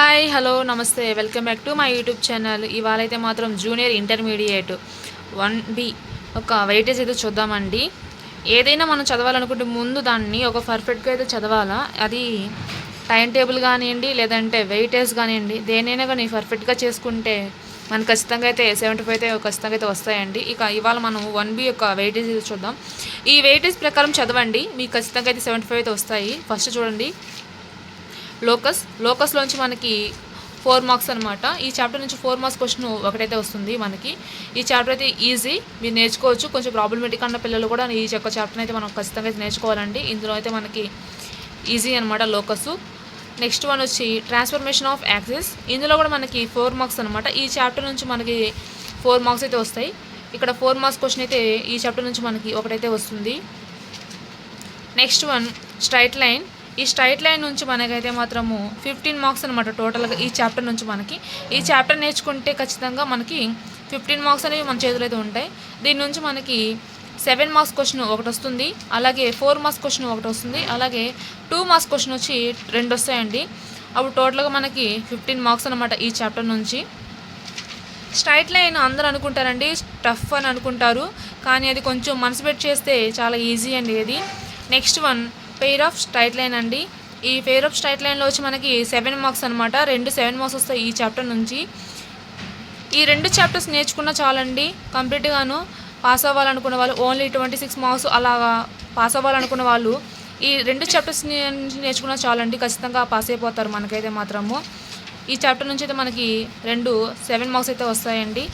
Hi hello నమస్తే. Welcome back to my YouTube channel. ఇవాళ అయితే మాత్రం జూనియర్ ఇంటర్మీడియట్ వన్ బి ఒక వెయిటేజ్ అయితే చూద్దామండి. ఏదైనా మనం చదవాలనుకుంటే ముందు దాన్ని ఒక పర్ఫెక్ట్గా అయితే చదవాలా? అది టైం టేబుల్ కానివ్వండి లేదంటే వెయిటేజ్ కానివ్వండి దేనైనా కానీ పర్ఫెక్ట్గా చేసుకుంటే మనకు ఖచ్చితంగా అయితే సెవెంటీ ఫైవ్ అయితే ఖచ్చితంగా అయితే వస్తాయండి. ఇక ఇవాళ మనం వన్ బి యొక్క వెయిటేజ్ చూద్దాం. ఈ వెయిటేజ్ ప్రకారం చదవండి. మీకు ఖచ్చితంగా అయితే సెవెంటీ ఫైవ్ అయితే వస్తాయి. ఫస్ట్ చూడండి. లోకస్ లోకస్లోంచి మనకి ఫోర్ మార్క్స్ అనమాట ఈ చాప్టర్ నుంచి ఫోర్ మార్క్స్ క్వశ్చన్ ఒకటైతే వస్తుంది మనకి. ఈ చాప్టర్ అయితే ఈజీ మీరు నేర్చుకోవచ్చు. కొంచెం ప్రాబ్లమేటిక్ అన్న పిల్లలు కూడా ఈ యొక్క చాప్టర్ అయితే మనం ఖచ్చితంగా అయితే నేర్చుకోవాలండి. ఇందులో అయితే మనకి ఈజీ అనమాట లోకస్. నెక్స్ట్ వన్ వచ్చి ట్రాన్స్ఫర్మేషన్ ఆఫ్ యాక్సిస్ ఇందులో కూడా మనకి ఫోర్ మార్క్స్ అనమాట ఈ చాప్టర్ నుంచి మనకి ఫోర్ మార్క్స్ అయితే వస్తాయి. ఇక్కడ ఫోర్ మార్క్స్ క్వశ్చన్ అయితే ఈ చాప్టర్ నుంచి మనకి ఒకటైతే వస్తుంది. నెక్స్ట్ వన్ స్ట్రైట్ లైన్ ఈ స్ట్రైట్ లైన్ నుంచి మనకైతే మాత్రము ఫిఫ్టీన్ మార్క్స్ అనమాట టోటల్గా ఈ చాప్టర్ నుంచి మనకి. ఈ చాప్టర్ నేర్చుకుంటే ఖచ్చితంగా మనకి ఫిఫ్టీన్ మార్క్స్ అనేవి మన చేతిలో అయితే ఉంటాయి. దీని నుంచి మనకి సెవెన్ మార్క్స్ క్వశ్చన్ ఒకటి వస్తుంది అలాగే ఫోర్ మార్క్స్ క్వశ్చన్ ఒకటి వస్తుంది అలాగే టూ మార్క్స్ క్వశ్చన్ వచ్చి రెండు వస్తాయండి. అప్పుడు టోటల్గా మనకి ఫిఫ్టీన్ మార్క్స్ అనమాట ఈ చాప్టర్ నుంచి. స్ట్రైట్ లైన్ అందరూ అనుకుంటారండి టఫ్ అని అనుకుంటారు కానీ అది కొంచెం మనసు పెట్టి చేస్తే చాలా ఈజీ అండి ఇది. Next one pair of straight line అండి. ఈ పెయిర్ ఆఫ్ స్ట్రైట్ లైన్లో వచ్చి మనకి సెవెన్ మార్క్స్ అనమాట రెండు సెవెన్ మార్క్స్ వస్తాయి ఈ చాప్టర్ నుంచి. ఈ రెండు చాప్టర్స్ నేర్చుకున్న చాలండి. కంప్లీట్గాను పాస్ అవ్వాలనుకున్న వాళ్ళు ఓన్లీ ట్వంటీ సిక్స్ మార్క్స్ అలాగా పాస్ అవ్వాలనుకున్న వాళ్ళు ఈ రెండు చాప్టర్స్ నేర్చుకున్న చాలండి. ఖచ్చితంగా పాస్ అయిపోతారు మనకైతే మాత్రము. ఈ చాప్టర్ నుంచి అయితే మనకి రెండు సెవెన్ మార్క్స్ అయితే వస్తాయండి.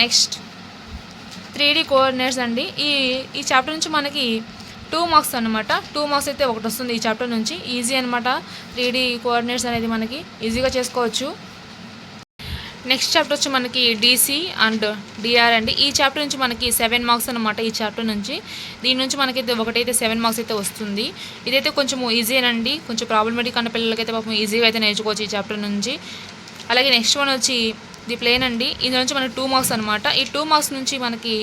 నెక్స్ట్ త్రీ డీ కోఆర్డినేట్స్ అండి. ఈ ఈ చాప్టర్ నుంచి మనకి టూ మార్క్స్ అనమాట టూ మార్క్స్ అయితే ఒకటి వస్తుంది ఈ చాప్టర్ నుంచి. ఈజీ అనమాట త్రీడీ కోఆర్డినేట్స్ అనేది మనకి ఈజీగా చేసుకోవచ్చు. నెక్స్ట్ చాప్టర్ వచ్చి మనకి డీసీ అండ్ డిఆర్ అండి. ఈ చాప్టర్ నుంచి మనకి సెవెన్ మార్క్స్ అనమాట ఈ చాప్టర్ నుంచి. దీని నుంచి మనకైతే ఒకటైతే సెవెన్ మార్క్స్ అయితే వస్తుంది. ఇదైతే కొంచెం ఈజీనండి కొంచెం ప్రాబ్లమేటిక్ అన్న పిల్లలకైతే పాపం ఈజీగా అయితే నేర్చుకోవచ్చు ఈ చాప్టర్ నుంచి. అలాగే నెక్స్ట్ వన్ వచ్చి ది ప్లేన్ అండి. ఇందులో నుంచి మనకి టూ మార్క్స్ అనమాట ఈ టూ మార్క్స్ నుంచి మనకి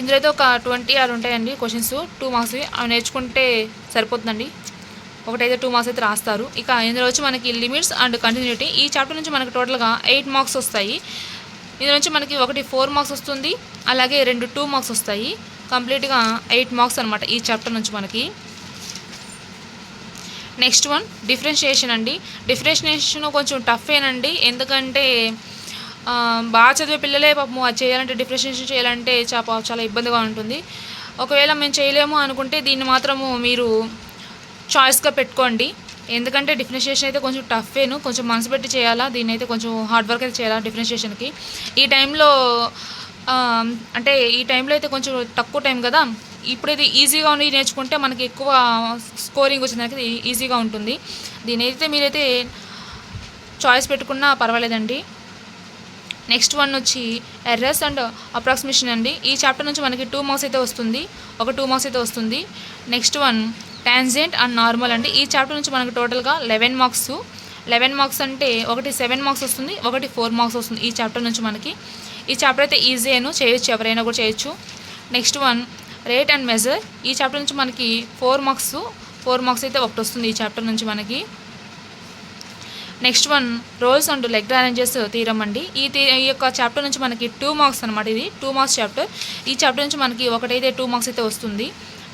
ఇందులో అయితే ఒక ట్వంటీ అలా ఉంటాయండి క్వశ్చన్స్. టూ మార్క్స్ అవి నేర్చుకుంటే సరిపోతుందండి. ఒకటైతే టూ మార్క్స్ అయితే రాస్తారు. ఇక ఇందులో వచ్చి మనకి లిమిట్స్ అండ్ కంటిన్యూటీ ఈ చాప్టర్ నుంచి మనకి టోటల్గా ఎయిట్ మార్క్స్ వస్తాయి. ఇందులో నుంచి మనకి ఒకటి ఫోర్ మార్క్స్ వస్తుంది. అలాగే రెండు టూ మార్క్స్ వస్తాయి. కంప్లీట్గా ఎయిట్ మార్క్స్ అనమాట ఈ చాప్టర్ నుంచి మనకి. నెక్స్ట్ వన్ డిఫరెన్షియేషన్ అండి. డిఫరెన్షియేషన్ కొంచెం టఫ్ ఏనండి. ఎందుకంటే బాగా చదివే పిల్లలే పాపం అది చేయాలంటే డిఫరెన్షియేషన్ చేయాలంటే చాలా చాలా ఇబ్బందిగా ఉంటుంది. ఒకవేళ మేము చేయలేము అనుకుంటే దీన్ని మాత్రము మీరు చాయిస్గా పెట్టుకోండి. ఎందుకంటే డిఫరెన్షియేషన్ అయితే కొంచెం టఫేను. కొంచెం మనసు పెట్టి చేయాలా? దీన్ని అయితే కొంచెం హార్డ్ వర్క్ అయితే చేయాలా డిఫరెన్షియేషన్కి ఈ టైంలో అంటే ఈ టైంలో అయితే కొంచెం తక్కువ టైం కదా? ఇప్పుడైతే ఈజీగా ఉండి నేర్చుకుంటే మనకి ఎక్కువ స్కోరింగ్ వచ్చిందనేది ఈజీగా ఉంటుంది. దీని అయితే మీరైతే చాయిస్ పెట్టుకున్నా పర్వాలేదండి. నెక్స్ట్ వన్ వచ్చి ఎర్రస్ అండ్ అప్రాక్సిమేషన్ అండి. ఈ చాప్టర్ నుంచి మనకి టూ మార్క్స్ అయితే వస్తుంది. ఒక టూ మార్క్స్ అయితే వస్తుంది. Next one tangent and normal అండి. ఈ చాప్టర్ నుంచి మనకి టోటల్గా లెవెన్ మార్క్స్. లెవెన్ మార్క్స్ అంటే ఒకటి సెవెన్ మార్క్స్ వస్తుంది ఒకటి ఫోర్ మార్క్స్ వస్తుంది ఈ చాప్టర్ నుంచి మనకి. ఈ చాప్టర్ అయితే ఈజీ అను చేయొచ్చు ఎవరైనా కూడా చేయొచ్చు. Next one rate and measure. ఈ చాప్టర్ నుంచి మనకి ఫోర్ మార్క్స్ ఫోర్ మార్క్స్ అయితే ఒకటి వస్తుంది ఈ చాప్టర్ నుంచి మనకి. Next one Rolle's and Lagrange's theorem అండి ఈ తీ ఈ యొక్క చాప్టర్ నుంచి మనకి టూ మార్క్స్ అనమాట ఇది. Two marks chapter. ఈ చాప్టర్ నుంచి మనకి ఒకటైతే టూ మార్క్స్ అయితే వస్తుంది.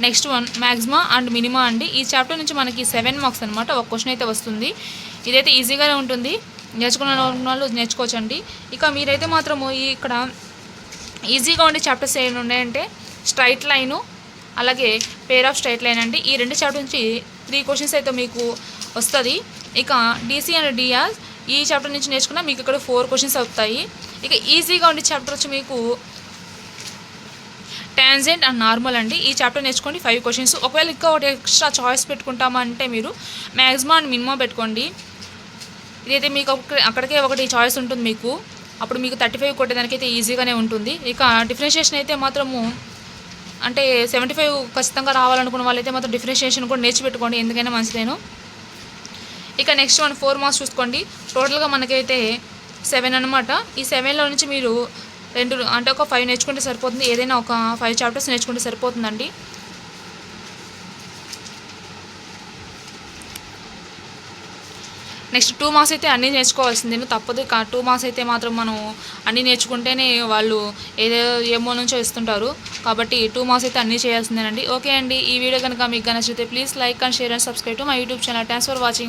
Next one maxima and minima అండి. ఈ చాప్టర్ నుంచి మనకి సెవెన్ మార్క్స్ అనమాట ఒక క్వశ్చన్ అయితే వస్తుంది. ఇదైతే ఈజీగానే ఉంటుంది. నేర్చుకున్న వాళ్ళు నేర్చుకోవచ్చు అండి ఇక మీరైతే మాత్రము ఈ ఇక్కడ ఈజీగా ఉండే చాప్టర్స్ ఏమి ఉన్నాయంటే స్ట్రైట్ లైను అలాగే పేర్ ఆఫ్ స్ట్రైట్ లైన్ అండి. ఈ రెండు చాప్టర్ నుంచి త్రీ క్వశ్చన్స్ అయితే మీకు వస్తుంది. ఇక డీసీ అండ్ డిఆర్ ఈ చాప్టర్ నుంచి నేర్చుకున్న మీకు ఇక్కడ ఫోర్ క్వశ్చన్స్ అవుతాయి. ఇక ఈజీగా ఉండే చాప్టర్ వచ్చి మీకు ట్యాన్జెంట్ అండ్ నార్మల్ అండి. ఈ చాప్టర్ నేర్చుకోండి ఫైవ్ క్వశ్చన్స్ ఒకవేళ ఇంకా ఒకటి ఎక్స్ట్రా చాయిస్ పెట్టుకుంటామంటే మీరు మ్యాక్సిమం అండ్ మినిమం పెట్టుకోండి. ఇదైతే మీకు అక్కడికే ఒకటి చాయిస్ ఉంటుంది మీకు. అప్పుడు మీకు థర్టీ ఫైవ్ కొట్టేదానికైతే ఈజీగానే ఉంటుంది. ఇక డిఫరెన్షియేషన్ అయితే మాత్రము అంటే సెవెంటీ ఫైవ్ ఖచ్చితంగా రావాలనుకున్న వాళ్ళైతే మాత్రం డిఫరెన్షియేషన్ కూడా నేర్చిపెట్టుకోండి. ఎందుకైనా మంచిదేను. ఇక నెక్స్ట్ వన్ ఫోర్ మార్క్స్ చూసుకోండి. టోటల్గా మనకైతే సెవెన్ అనమాట ఈ సెవెన్లో నుంచి మీరు రెండు అంటే ఒక ఫైవ్ నేర్చుకుంటే సరిపోతుంది. ఏదైనా ఒక ఫైవ్ చాప్టర్స్ నేర్చుకుంటే సరిపోతుందండి. నెక్స్ట్ టూ మార్క్స్ అయితే అన్నీ నేర్చుకోవాల్సిందే. తప్పదు కా టూ మార్క్స్ అయితే మాత్రం మనం అన్నీ నేర్చుకుంటేనే వాళ్ళు ఏదో ఏమో నుంచో ఇస్తుంటారు. కాబట్టి టూ మార్క్స్ అయితే అన్నీ చేయాల్సిందేనండి. ఓకే అండి. ఈ వీడియో కనుక మీకు నచ్చితే please like and share and subscribe to my YouTube channel thanks for watching